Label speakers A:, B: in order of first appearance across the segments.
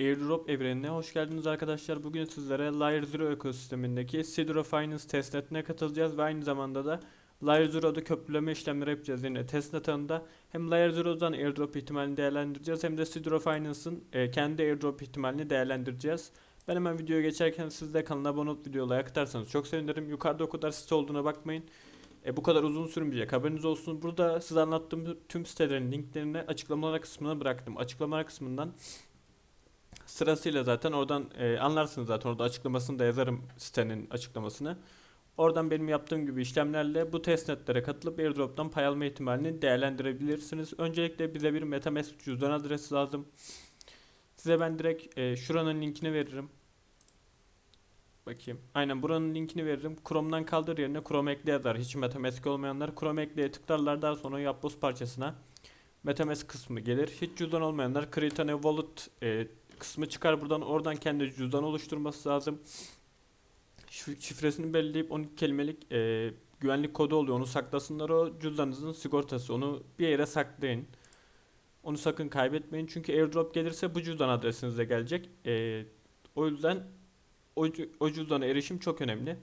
A: Airdrop evrenine hoş geldiniz arkadaşlar. Bugün sizlere Layer Zero ekosistemindeki Sidro Finance testnetine katılacağız ve aynı zamanda da Layer Zero'da köprüleme işlemleri yapacağız. Yine testnet ağında hem Layer Zero'dan airdrop ihtimalini değerlendireceğiz hem de Sidro Finance'ın e, kendi airdrop ihtimalini değerlendireceğiz. Ben hemen videoya geçerken siz de kanala abone olup videoya like atarsanız çok sevinirim. Yukarıda o kadar site olduğuna bakmayın. E, bu kadar uzun sürmeyecek haberiniz olsun. Burada size anlattığım tüm sitelerin linklerini açıklamalar kısmına bıraktım. Açıklamalar kısmından sırasıyla zaten oradan e, anlarsınız zaten orada açıklamasını da yazarım sitenin açıklamasını. Oradan benim yaptığım gibi işlemlerle bu testnetlere katılıp airdrop'tan pay alma ihtimalini değerlendirebilirsiniz. Öncelikle bize bir MetaMask cüzdan adresi lazım. Size ben direkt e, şuranın linkini veririm. Bakayım. Aynen buranın linkini veririm. Chrome'dan kaldır yerine Chrome ekle yazar. Hiç MetaMask olmayanlar Chrome ekleye tıklarlar daha sonra Yapboz parçasına MetaMask kısmı gelir. Hiç cüzdan olmayanlar New Wallet e, kısmı çıkar buradan. Oradan kendi cüzdan oluşturması lazım. Şif- Şifresini belirleyip 12 kelimelik e, güvenlik kodu oluyor. Onu saklasınlar o cüzdanınızın sigortası. Onu bir yere saklayın. Onu sakın kaybetmeyin. Çünkü airdrop gelirse bu cüzdan adresinize gelecek. E, o yüzden o, o cüzdana erişim çok önemli.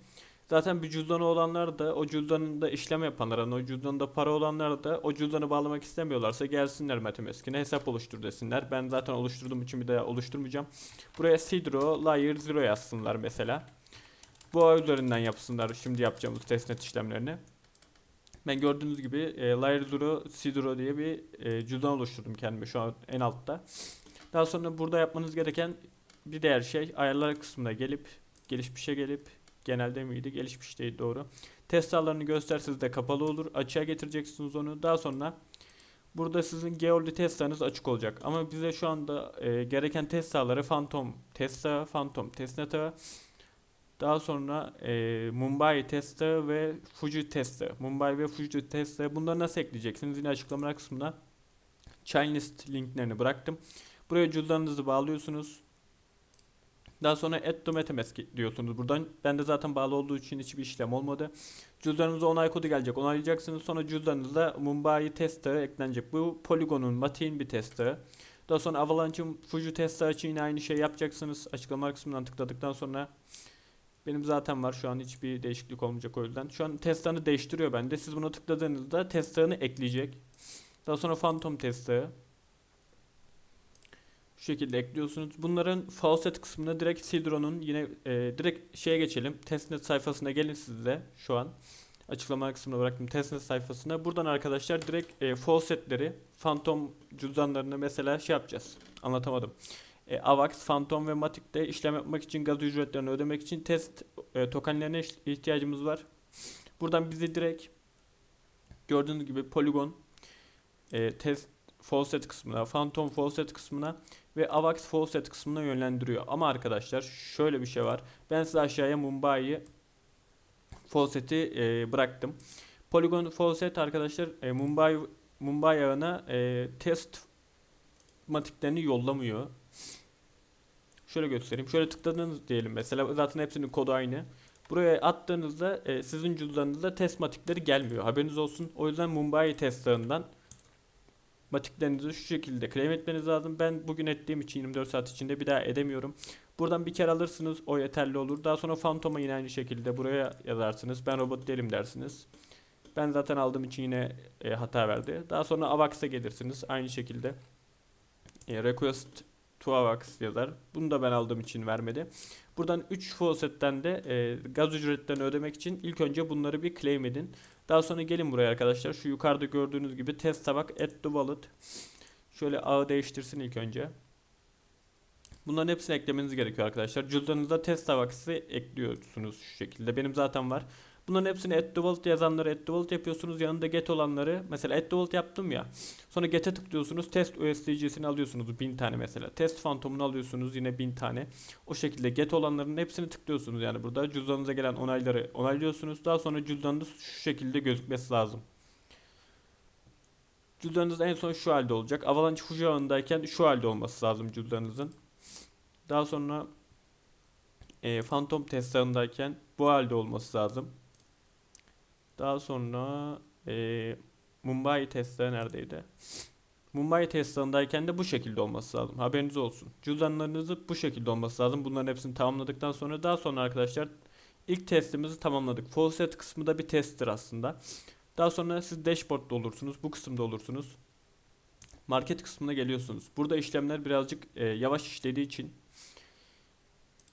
A: Zaten bir cüzdanı olanlar da o cüzdanında işlem yapanlar, hani o cüzdanında para olanlar da o cüzdanı bağlamak istemiyorlarsa gelsinler Metamask'ine hesap oluştur desinler. Ben zaten oluşturduğum için bir daha oluşturmayacağım. Buraya Sidro, Layer Zero yazsınlar mesela. Bu ağ üzerinden yapsınlar şimdi yapacağımız testnet işlemlerini. Ben gördüğünüz gibi e, Layer Zero, Sidro diye bir e, cüzdan oluşturdum kendime şu an en altta. Daha sonra burada yapmanız gereken bir diğer şey ayarlar kısmına gelip gelişmişe gelip genelde miydi gelişmiş değil doğru. Test ağlarını gösterseniz de kapalı olur. Açığa getireceksiniz onu. Daha sonra burada sizin Geordi test ağınız açık olacak. Ama bize şu anda e, gereken test ağları Phantom test ağı, Phantom testnet ağı, daha sonra e, Mumbai test ağı ve Fuji test ağı. Mumbai ve Fuji test ağı. Bunları nasıl ekleyeceksiniz? Yine açıklamalar kısmına Chainlist linklerini bıraktım. Buraya cüzdanınızı bağlıyorsunuz. Daha sonra add to metamask diyorsunuz buradan. Bende zaten bağlı olduğu için hiçbir işlem olmadı. Cüzdanınıza onay kodu gelecek. Onaylayacaksınız. Sonra cüzdanınıza Mumbai test'ı eklenecek. Bu Polygon'un Matin bir test'ı. Daha sonra Avalanche'ın Fuji test'ı için yine aynı şey yapacaksınız. Açıklamalar kısmından tıkladıktan sonra benim zaten var şu an hiçbir değişiklik olmayacak o yüzden. Şu an test'ını değiştiriyor bende. Siz buna tıkladığınızda test'ını ekleyecek. Daha sonra Phantom test'ı. Şu şekilde ekliyorsunuz. Bunların faucet kısmına direkt Sidro'nun yine e, direkt şeye geçelim. Testnet sayfasına gelin siz de şu an. Açıklama kısmına bıraktım testnet sayfasına. Buradan arkadaşlar direkt e, faucetleri, Phantom cüzdanlarını mesela şey yapacağız. Anlatamadım. E, Avax, Phantom ve Matic'te işlem yapmak için gaz ücretlerini ödemek için test e, tokenlerine ihtiyacımız var. Buradan bizi direkt gördüğünüz gibi Polygon e, test faucet kısmına, Phantom faucet kısmına ve Avax Faucet kısmına yönlendiriyor. Ama arkadaşlar şöyle bir şey var. Ben size aşağıya Mumbai Faucet'i e, bıraktım. Polygon Faucet arkadaşlar e, Mumbai Mumbai ağına e, test matiklerini yollamıyor. Şöyle göstereyim. Şöyle tıkladınız diyelim mesela zaten hepsinin kodu aynı. Buraya attığınızda e, sizin cüzdanınızda test matikleri gelmiyor. Haberiniz olsun. O yüzden Mumbai test ağından matiklerinizi şu şekilde claim etmeniz lazım. Ben bugün ettiğim için 24 saat içinde bir daha edemiyorum. Buradan bir kere alırsınız o yeterli olur. Daha sonra Phantom'a yine aynı şekilde buraya yazarsınız. Ben robot değilim dersiniz. Ben zaten aldığım için yine e, hata verdi. Daha sonra Avax'a gelirsiniz aynı şekilde. E, request to Avax yazar. Bunu da ben aldığım için vermedi. Buradan 3 faucet'ten de e, gaz ücretlerini ödemek için ilk önce bunları bir claim edin. Daha sonra gelin buraya arkadaşlar. Şu yukarıda gördüğünüz gibi test tabak add to wallet. Şöyle ağı değiştirsin ilk önce. Bunların hepsini eklemeniz gerekiyor arkadaşlar. Cüzdanınıza test tabaksı ekliyorsunuz şu şekilde. Benim zaten var. Bunların hepsini add wallet yazanları add wallet yapıyorsunuz. Yanında get olanları mesela add wallet yaptım ya. Sonra get'e tıklıyorsunuz. Test USDC'sini alıyorsunuz 1000 tane mesela. Test Phantom'unu alıyorsunuz yine 1000 tane. O şekilde get olanların hepsini tıklıyorsunuz yani burada. Cüzdanınıza gelen onayları onaylıyorsunuz. Daha sonra cüzdanınız şu şekilde gözükmesi lazım. Cüzdanınız en son şu halde olacak. Avalanche Fuji ağındayken şu halde olması lazım cüzdanınızın. Daha sonra e, Phantom test ağındayken bu halde olması lazım. Daha sonra e, Mumbai testleri neredeydi? Mumbai test alanındayken de bu şekilde olması lazım. Haberiniz olsun. Cüzdanlarınızı bu şekilde olması lazım. Bunların hepsini tamamladıktan sonra daha sonra arkadaşlar ilk testimizi tamamladık. Faucet kısmı da bir testtir aslında. Daha sonra siz dashboard'da olursunuz. Bu kısımda olursunuz. Market kısmına geliyorsunuz. Burada işlemler birazcık e, yavaş işlediği için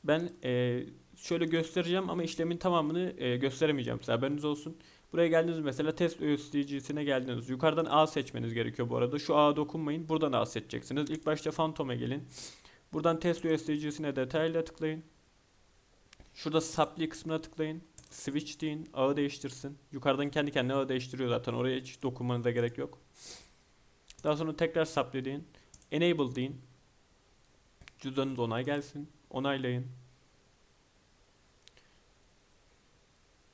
A: ben e, şöyle göstereceğim ama işlemin tamamını e, gösteremeyeceğim size haberiniz olsun. Buraya geldiniz mesela test ÖSDC'sine geldiniz. Yukarıdan A seçmeniz gerekiyor bu arada. Şu A'ya dokunmayın. Buradan A seçeceksiniz. İlk başta Phantom'a gelin. Buradan test ÖSDC'sine detaylı tıklayın. Şurada supply kısmına tıklayın. Switch deyin. Ağı değiştirsin. Yukarıdan kendi kendine ağı değiştiriyor zaten. Oraya hiç dokunmanıza gerek yok. Daha sonra tekrar supply deyin. Enable deyin. Cüzdanınız onay gelsin. Onaylayın.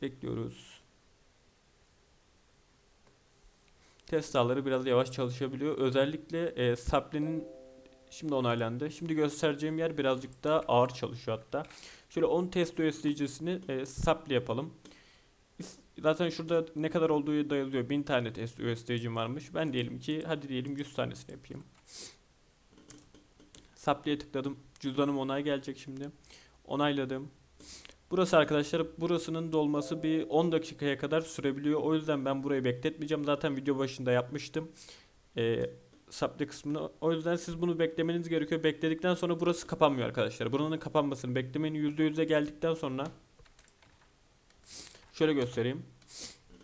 A: Bekliyoruz. Test ağları biraz yavaş çalışabiliyor. Özellikle e, supply'nin şimdi onaylandı. Şimdi göstereceğim yer birazcık daha ağır çalışıyor hatta. Şöyle 10 test USDC'sini e, supply yapalım. Zaten şurada ne kadar olduğu da yazıyor. 1000 tane test USDC'm varmış. Ben diyelim ki hadi diyelim 100 tanesini yapayım. Supply'e tıkladım. Cüzdanım onay gelecek şimdi. Onayladım. Burası arkadaşlar burasının dolması bir 10 dakikaya kadar sürebiliyor. O yüzden ben burayı bekletmeyeceğim. Zaten video başında yapmıştım. Ee, supply kısmını. O yüzden siz bunu beklemeniz gerekiyor. Bekledikten sonra burası kapanmıyor arkadaşlar. Buranın kapanmasını beklemeyin. %100'e geldikten sonra şöyle göstereyim.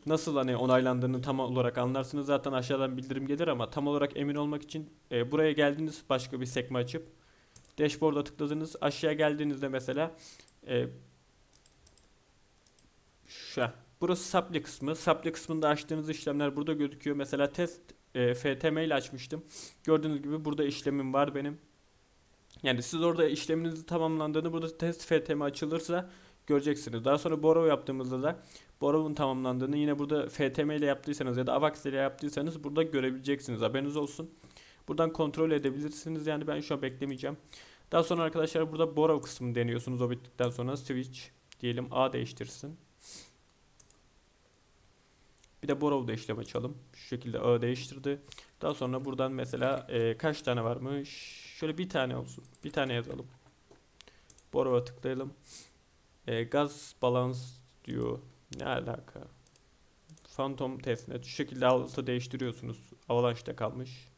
A: Nasıl hani onaylandığını tam olarak anlarsınız. Zaten aşağıdan bildirim gelir ama tam olarak emin olmak için e, buraya geldiniz başka bir sekme açıp dashboard'a tıkladınız. Aşağıya geldiğinizde mesela e, şu burası supply kısmı. Supply kısmında açtığınız işlemler burada gözüküyor. Mesela test e, FTM ile açmıştım. Gördüğünüz gibi burada işlemim var benim. Yani siz orada işleminizin tamamlandığını burada test FTM açılırsa göreceksiniz. Daha sonra borrow yaptığımızda da borrow'un tamamlandığını yine burada FTM ile yaptıysanız ya da AVAX ile yaptıysanız burada görebileceksiniz. Haberiniz olsun. Buradan kontrol edebilirsiniz. Yani ben şu an beklemeyeceğim. Daha sonra arkadaşlar burada borrow kısmını deniyorsunuz. O bittikten sonra switch diyelim A değiştirsin. Bir de borrow'da işlem açalım. Şu şekilde A değiştirdi. Daha sonra buradan mesela e, kaç tane varmış? Şöyle bir tane olsun. Bir tane yazalım. Borrow'a tıklayalım. E, gaz balance diyor. Ne alaka? Phantom testnet. Şu şekilde altta değiştiriyorsunuz. Avalanche'da kalmış.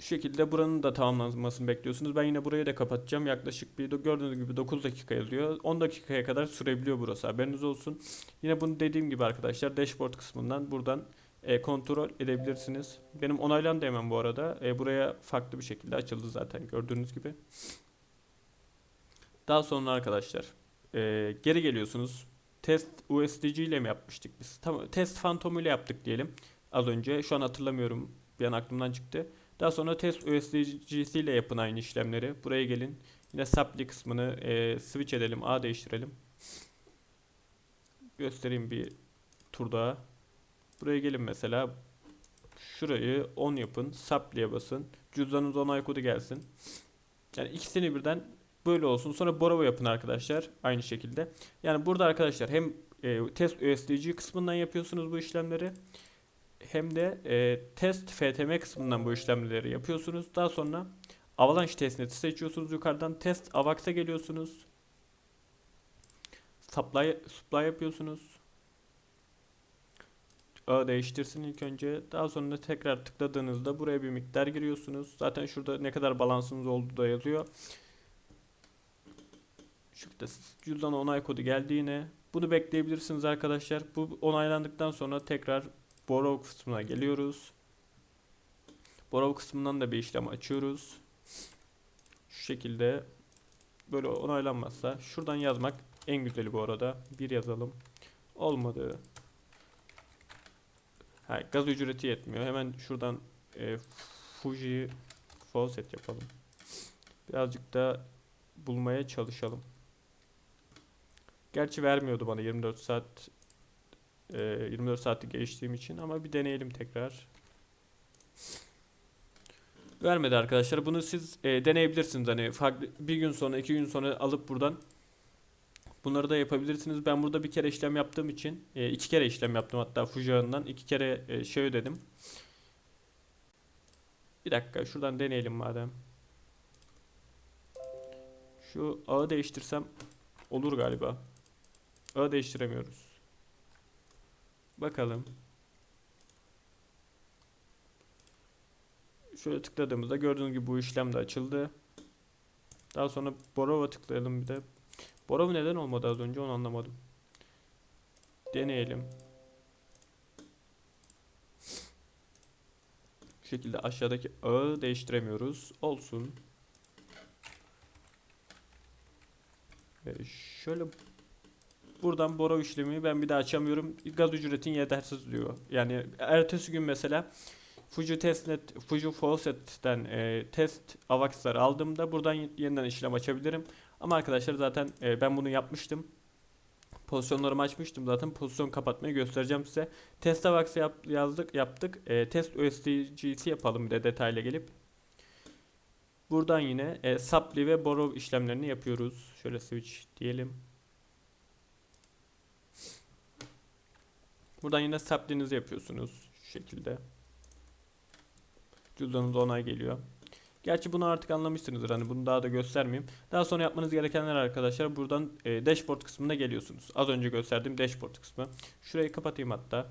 A: Şu şekilde buranın da tamamlanmasını bekliyorsunuz. Ben yine burayı da kapatacağım. Yaklaşık bir gördüğünüz gibi 9 dakika yazıyor. 10 dakikaya kadar sürebiliyor burası. Haberiniz olsun. Yine bunu dediğim gibi arkadaşlar dashboard kısmından buradan e, kontrol edebilirsiniz. Benim onaylandı hemen bu arada. E, buraya farklı bir şekilde açıldı zaten gördüğünüz gibi. Daha sonra arkadaşlar e, geri geliyorsunuz. Test USDC ile mi yapmıştık biz? Tamam, test Phantom ile yaptık diyelim. Az önce şu an hatırlamıyorum. Bir an aklımdan çıktı. Daha sonra test ile yapın aynı işlemleri. Buraya gelin. Yine supply kısmını e, switch edelim. A değiştirelim. Göstereyim bir tur daha. Buraya gelin mesela. Şurayı 10 yapın. Supply'e basın. Cüzdanınız onay kodu gelsin. Yani ikisini birden böyle olsun. Sonra borrow yapın arkadaşlar. Aynı şekilde. Yani burada arkadaşlar hem e, test USDC kısmından yapıyorsunuz bu işlemleri hem de e, test FTM kısmından bu işlemleri yapıyorsunuz. Daha sonra Avalanche testnet'i seçiyorsunuz yukarıdan. Test AVAX'a geliyorsunuz. Supply, supply yapıyorsunuz. A değiştirsin ilk önce. Daha sonra tekrar tıkladığınızda buraya bir miktar giriyorsunuz. Zaten şurada ne kadar balansınız olduğu da yazıyor. Şurada cüzdan onay kodu geldi yine. Bunu bekleyebilirsiniz arkadaşlar. Bu onaylandıktan sonra tekrar borrow kısmına geliyoruz. Borrow kısmından da bir işlem açıyoruz. Şu şekilde böyle onaylanmazsa şuradan yazmak en güzeli bu arada. Bir yazalım. Olmadı. Ha, gaz ücreti yetmiyor. Hemen şuradan e, Fuji faucet yapalım. Birazcık da bulmaya çalışalım. Gerçi vermiyordu bana 24 saat e, 24 saati geçtiğim için ama bir deneyelim tekrar. Vermedi arkadaşlar. Bunu siz e, deneyebilirsiniz. Hani farklı bir gün sonra, iki gün sonra alıp buradan bunları da yapabilirsiniz. Ben burada bir kere işlem yaptığım için e, iki kere işlem yaptım hatta Fuji iki kere e, şey ödedim. Bir dakika şuradan deneyelim madem. Şu ağı değiştirsem olur galiba. Ağı değiştiremiyoruz. Bakalım. Şöyle tıkladığımızda gördüğünüz gibi bu işlem de açıldı. Daha sonra Borrow'a tıklayalım bir de. Borrow neden olmadı az önce onu anlamadım. Deneyelim. Bu şekilde aşağıdaki ağı değiştiremiyoruz. Olsun. Ve şöyle buradan borrow işlemi ben bir daha açamıyorum. Gaz ücretin yetersiz diyor. Yani ertesi gün mesela Fuji Testnet, Fuji Faucet'ten e, test avax'ları aldığımda buradan yeniden işlem açabilirim. Ama arkadaşlar zaten e, ben bunu yapmıştım. Pozisyonlarımı açmıştım zaten. Pozisyon kapatmayı göstereceğim size. Test avax yap, yazdık, yaptık. E, test OSTG'si yapalım bir de detayla gelip. Buradan yine e, supply ve borrow işlemlerini yapıyoruz. Şöyle switch diyelim. Buradan yine supply'nizi yapıyorsunuz şu şekilde. Cüzdanınıza onay geliyor. Gerçi bunu artık anlamışsınızdır. Hani bunu daha da göstermeyeyim. Daha sonra yapmanız gerekenler arkadaşlar buradan e, dashboard kısmına geliyorsunuz. Az önce gösterdiğim dashboard kısmı. Şurayı kapatayım hatta.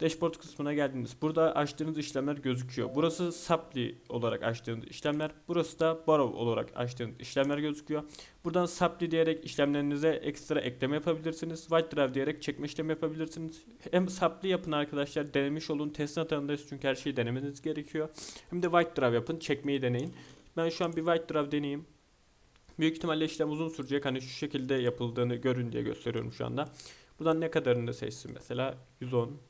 A: Dashboard kısmına geldiniz. Burada açtığınız işlemler gözüküyor. Burası supply olarak açtığınız işlemler. Burası da borrow olarak açtığınız işlemler gözüküyor. Buradan supply diyerek işlemlerinize ekstra ekleme yapabilirsiniz. White drive diyerek çekme işlemi yapabilirsiniz. Hem supply yapın arkadaşlar. Denemiş olun. Testine tanındayız çünkü her şeyi denemeniz gerekiyor. Hem de white drive yapın. Çekmeyi deneyin. Ben şu an bir white drive deneyeyim. Büyük ihtimalle işlem uzun sürecek. Hani şu şekilde yapıldığını görün diye gösteriyorum şu anda. Buradan ne kadarını seçsin mesela? 110.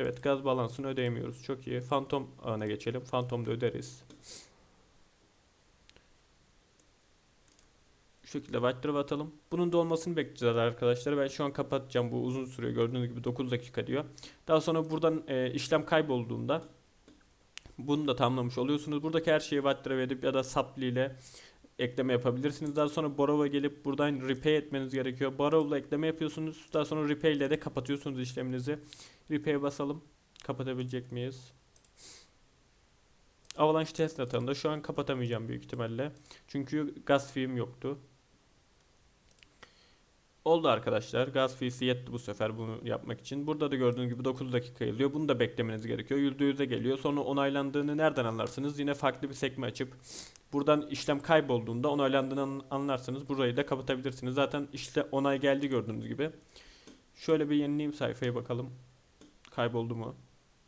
A: Evet gaz balansını ödeyemiyoruz. Çok iyi. Phantom ağına geçelim. Phantom'da öderiz. Şu şekilde white atalım. Bunun da olmasını bekleyeceğiz arkadaşlar. Ben şu an kapatacağım. Bu uzun sürüyor. Gördüğünüz gibi 9 dakika diyor. Daha sonra buradan e, işlem kaybolduğunda bunu da tamamlamış oluyorsunuz. Buradaki her şeyi white edip ya da supply ile ekleme yapabilirsiniz. Daha sonra borrow'a gelip buradan repay etmeniz gerekiyor. Borrow'la ekleme yapıyorsunuz. Daha sonra repay ile de kapatıyorsunuz işleminizi. Repay'e basalım. Kapatabilecek miyiz? Avalanche test atağında şu an kapatamayacağım büyük ihtimalle. Çünkü gaz fee'm yoktu. Oldu arkadaşlar. Gaz fee'si yetti bu sefer bunu yapmak için. Burada da gördüğünüz gibi 9 dakika yazıyor. Bunu da beklemeniz gerekiyor. %100'e geliyor. Sonra onaylandığını nereden anlarsınız? Yine farklı bir sekme açıp buradan işlem kaybolduğunda onaylandığını an- anlarsanız burayı da kapatabilirsiniz. Zaten işte onay geldi gördüğünüz gibi. Şöyle bir yenileyim sayfaya bakalım. Kayboldu mu?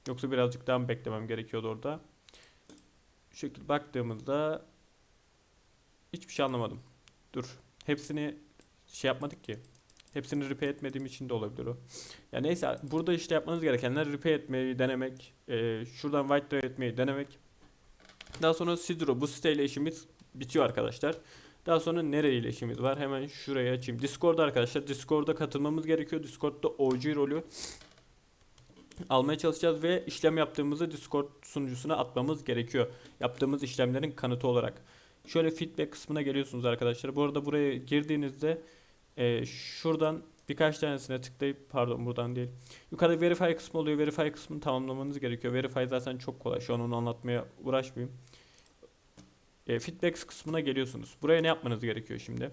A: Yoksa birazcık daha mı beklemem gerekiyordu orada? Şu şekilde baktığımızda hiçbir şey anlamadım. Dur. Hepsini şey yapmadık ki. Hepsini repair etmediğim için de olabilir o. Ya neyse burada işte yapmanız gerekenler repair etmeyi denemek. e, şuradan white drive etmeyi denemek. Daha sonra Sidro bu siteyle işimiz bitiyor arkadaşlar. Daha sonra nereyle işimiz var? Hemen şuraya açayım. Discord'da arkadaşlar. Discord'a katılmamız gerekiyor. Discord'da OG rolü almaya çalışacağız ve işlem yaptığımızı Discord sunucusuna atmamız gerekiyor. Yaptığımız işlemlerin kanıtı olarak. Şöyle feedback kısmına geliyorsunuz arkadaşlar. Bu arada buraya girdiğinizde e, şuradan birkaç tanesine tıklayıp pardon buradan değil. Yukarıda verify kısmı oluyor. Verify kısmını tamamlamanız gerekiyor. Verify zaten çok kolay. Şu an onu anlatmaya uğraşmayayım. E, feedback kısmına geliyorsunuz. Buraya ne yapmanız gerekiyor şimdi?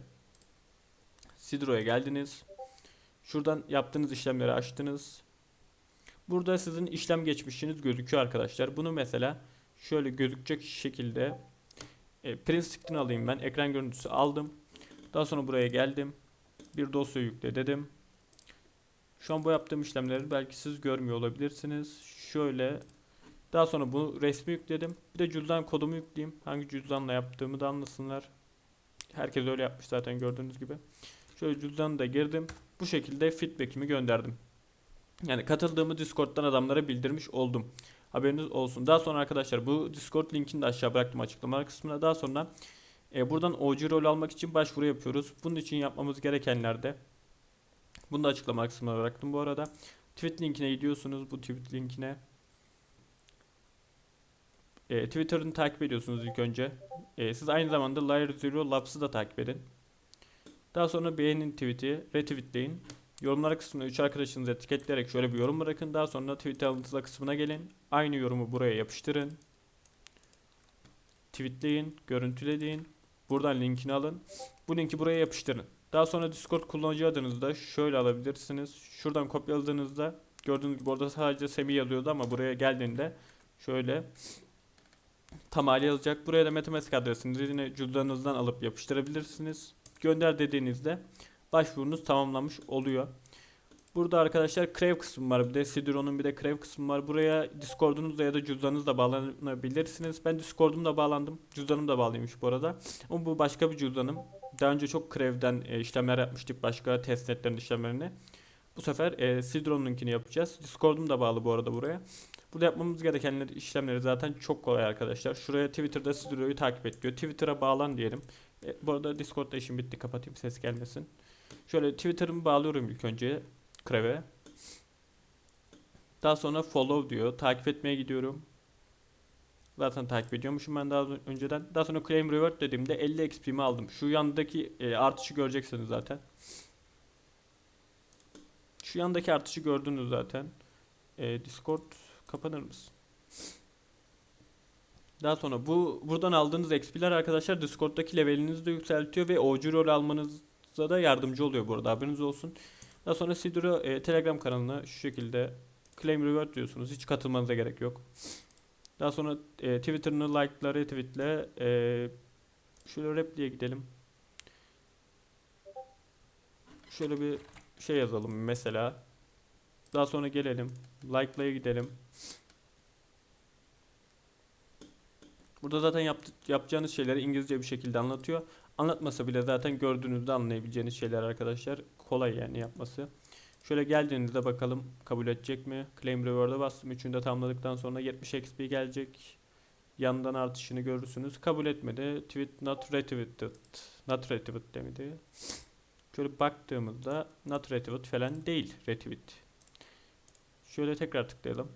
A: Sidro'ya geldiniz. Şuradan yaptığınız işlemleri açtınız. Burada sizin işlem geçmişiniz gözüküyor arkadaşlar. Bunu mesela şöyle gözükecek şekilde e, print screen alayım ben. Ekran görüntüsü aldım. Daha sonra buraya geldim. Bir dosya yükle dedim. Şu an bu yaptığım işlemleri belki siz görmüyor olabilirsiniz. Şöyle daha sonra bu resmi yükledim. Bir de cüzdan kodumu yükleyeyim. Hangi cüzdanla yaptığımı da anlasınlar. Herkes öyle yapmış zaten gördüğünüz gibi. Şöyle cüzdanı da girdim. Bu şekilde feedback'imi gönderdim. Yani katıldığımı Discord'dan adamlara bildirmiş oldum. Haberiniz olsun. Daha sonra arkadaşlar bu Discord linkini de aşağı bıraktım açıklamalar kısmına. Daha sonra e, buradan OG rol almak için başvuru yapıyoruz. Bunun için yapmamız gerekenler de bunu da açıklama kısmına bıraktım bu arada. Tweet linkine gidiyorsunuz bu tweet linkine. E, Twitter'ını takip ediyorsunuz ilk önce. E, siz aynı zamanda Liar Zero Labs'ı da takip edin. Daha sonra beğenin tweet'i, retweetleyin. Yorumlar kısmına 3 arkadaşınızı etiketleyerek şöyle bir yorum bırakın. Daha sonra tweet alıntıla kısmına gelin. Aynı yorumu buraya yapıştırın. tweetleyin, görüntüle deyin. Buradan linkini alın. Bu linki buraya yapıştırın. Daha sonra Discord kullanıcı adınızı da şöyle alabilirsiniz. Şuradan kopyaladığınızda gördüğünüz gibi orada sadece Semih yazıyordu ama buraya geldiğinde şöyle tam hali yazacak. Buraya da matematik adresinizi yine cüzdanınızdan alıp yapıştırabilirsiniz. Gönder dediğinizde başvurunuz tamamlanmış oluyor. Burada arkadaşlar Crave kısmı var. Bir de Sidron'un bir de Crave kısmı var. Buraya Discord'unuzla ya da cüzdanınızla bağlanabilirsiniz. Ben Discord'umla bağlandım. Cüzdanım da bağlıymış bu arada. Ama bu başka bir cüzdanım. Daha önce çok Crave'den e, işlemler yapmıştık. Başka testnetlerin işlemlerini. Bu sefer e, Sidron'unkini yapacağız. Discord'um da bağlı bu arada buraya. Burada yapmamız gereken işlemleri zaten çok kolay arkadaşlar. Şuraya Twitter'da Sidro'yu takip et diyor. Twitter'a bağlan diyelim. E, bu arada Discord'da işim bitti. Kapatayım ses gelmesin. Şöyle Twitter'ımı bağlıyorum ilk önce. Crave. Daha sonra follow diyor. Takip etmeye gidiyorum. Zaten takip ediyormuşum ben daha önceden. Daha sonra claim reward dediğimde 50 XP'mi aldım. Şu yandaki e, artışı göreceksiniz zaten. Şu yandaki artışı gördünüz zaten. E, Discord kapanır mısın? Daha sonra bu buradan aldığınız XP'ler arkadaşlar Discord'daki levelinizi de yükseltiyor ve OG rol almanıza da yardımcı oluyor bu arada haberiniz olsun. Daha sonra Sidro e, Telegram kanalına şu şekilde claim reward diyorsunuz. Hiç katılmanıza gerek yok. Daha sonra e, Twitter'ını like'la retweetle e, şöyle repliğe gidelim. Şöyle bir şey yazalım mesela. Daha sonra gelelim. Like'laya gidelim. Burada zaten yaptı, yapacağınız şeyleri İngilizce bir şekilde anlatıyor. Anlatmasa bile zaten gördüğünüzde anlayabileceğiniz şeyler arkadaşlar. Kolay yani yapması. Şöyle geldiğinizde bakalım kabul edecek mi? Claim Reward'a bastım. Üçünü de tamamladıktan sonra 70 XP gelecek. Yandan artışını görürsünüz. Kabul etmedi. Tweet not retweeted. Not retweet demedi. Şöyle baktığımızda not retweet falan değil. Retweet. Şöyle tekrar tıklayalım.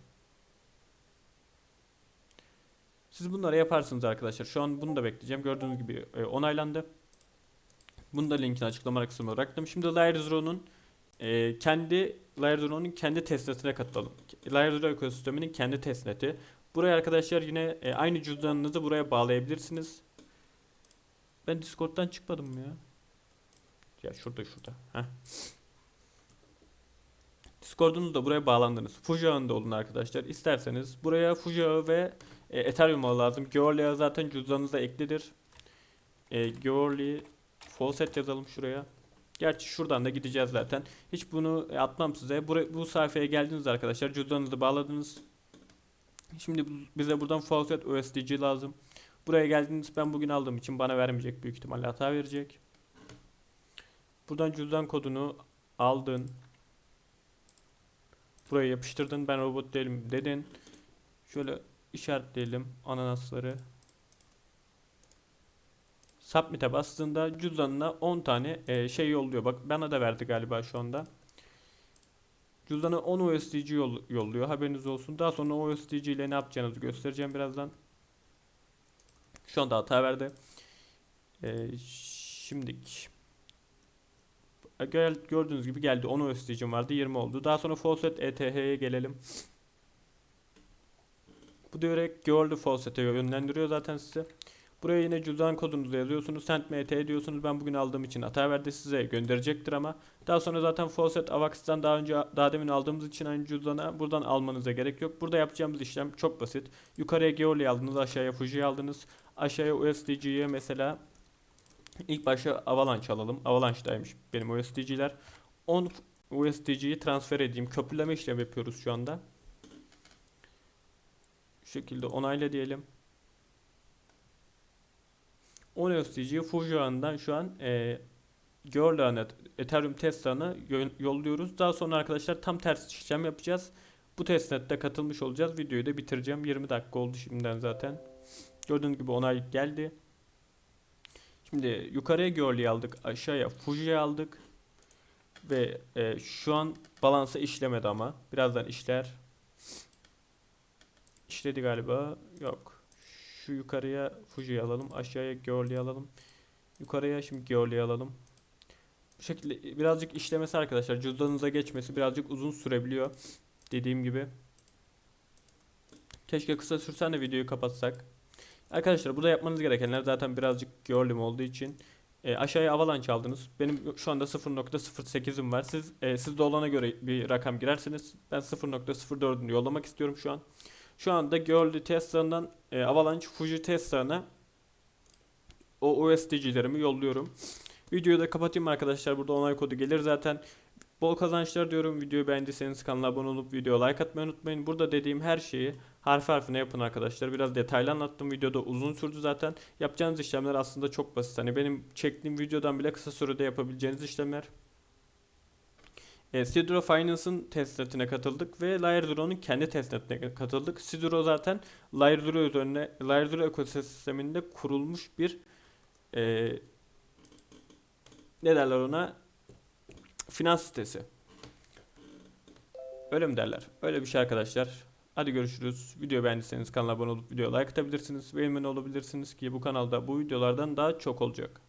A: Siz bunları yaparsınız arkadaşlar. Şu an bunu da bekleyeceğim. Gördüğünüz gibi e, onaylandı. Bunu da linkini açıklama kısmına bıraktım. Şimdi Layer e, kendi Layer kendi testnetine katılalım. Layer ekosisteminin kendi testneti. Buraya arkadaşlar yine e, aynı cüzdanınızı buraya bağlayabilirsiniz. Ben Discord'dan çıkmadım ya. Ya şurada şurada. Heh. Discord'unuz da buraya bağlandınız. Fuji ağında olun arkadaşlar. İsterseniz buraya Fuji ağı ve e, Ethereum ağı lazım. Georlia zaten cüzdanınıza eklidir. E, Georli Faucet yazalım şuraya. Gerçi şuradan da gideceğiz zaten. Hiç bunu e, atmam size. Buraya, bu sayfaya geldiniz arkadaşlar. Cüzdanınızı bağladınız. Şimdi bize buradan Faucet USDC lazım. Buraya geldiniz. Ben bugün aldığım için bana vermeyecek. Büyük ihtimalle hata verecek. Buradan cüzdan kodunu aldın. Buraya yapıştırdın. Ben robot değilim dedin. Şöyle işaretleyelim ananasları. Submit'e bastığında cüzdanına 10 tane e, şey yolluyor. Bak bana da verdi galiba şu anda. Cüzdana 10 USDC yol, yolluyor. Haberiniz olsun. Daha sonra o USDC ile ne yapacağınızı göstereceğim birazdan. Şu anda hata verdi. E, şimdilik gördüğünüz gibi geldi. 10 USDC'm vardı. 20 oldu. Daha sonra Faucet ETH'ye gelelim. Bu direkt Girl Faucet'e yönlendiriyor zaten size. Buraya yine cüzdan kodunuzu yazıyorsunuz. Send MT diyorsunuz. Ben bugün aldığım için hata verdi size gönderecektir ama. Daha sonra zaten Faucet Avax'tan daha önce daha demin aldığımız için aynı cüzdana buradan almanıza gerek yok. Burada yapacağımız işlem çok basit. Yukarıya Geoli aldınız, aşağıya Fuji'yi aldınız. Aşağıya USDG'ye mesela ilk başta Avalanche alalım. Avalanche'daymış benim USDG'ler. 10 USDG'yi transfer edeyim. Köprüleme işlemi yapıyoruz şu anda. Şu şekilde onayla diyelim. 10 USDC'yi Fuji ağından şu an e, Görlağına Ethereum testlerine yolluyoruz. Daha sonra arkadaşlar tam ters işlem yapacağız. Bu testnette katılmış olacağız. Videoyu da bitireceğim. 20 dakika oldu şimdiden zaten. Gördüğünüz gibi onay geldi. Şimdi yukarıya Görlü'yü aldık. Aşağıya Fuji'yi aldık. Ve e, şu an balansa işlemedi ama. Birazdan işler. İşledi galiba. Yok. Şu yukarıya Fuji'yi alalım. Aşağıya Görlü'yü alalım. Yukarıya şimdi Görlü'yü alalım. Bu şekilde birazcık işlemesi arkadaşlar. Cüzdanınıza geçmesi birazcık uzun sürebiliyor. Dediğim gibi. Keşke kısa sürsen de videoyu kapatsak. Arkadaşlar burada yapmanız gerekenler zaten birazcık görlüm olduğu için e, aşağıya avalanche aldınız. Benim şu anda 0.08'im var. Siz e, sizde olana göre bir rakam girersiniz. Ben 0.04'ünü yollamak istiyorum şu an. Şu anda Girly Tesla'dan e, Avalanche Fuji Tesla'na o USDC'lerimi yolluyorum. Videoyu da kapatayım arkadaşlar. Burada onay kodu gelir zaten. Bol kazançlar diyorum. Videoyu beğendiyseniz kanala abone olup videoya like atmayı unutmayın. Burada dediğim her şeyi harfi harfine yapın arkadaşlar. Biraz detaylı anlattım. Videoda uzun sürdü zaten. Yapacağınız işlemler aslında çok basit. Hani benim çektiğim videodan bile kısa sürede yapabileceğiniz işlemler. E, Sidro Finance'ın testnetine katıldık ve Layerdro'nun kendi testnetine katıldık. Sidro zaten Layerdro üzerine Layerdro ekosisteminde kurulmuş bir e, ne derler ona finans sitesi. Öyle mi derler? Öyle bir şey arkadaşlar. Hadi görüşürüz. Video beğendiyseniz kanala abone olup videoya like atabilirsiniz. Beğenmeni olabilirsiniz ki bu kanalda bu videolardan daha çok olacak.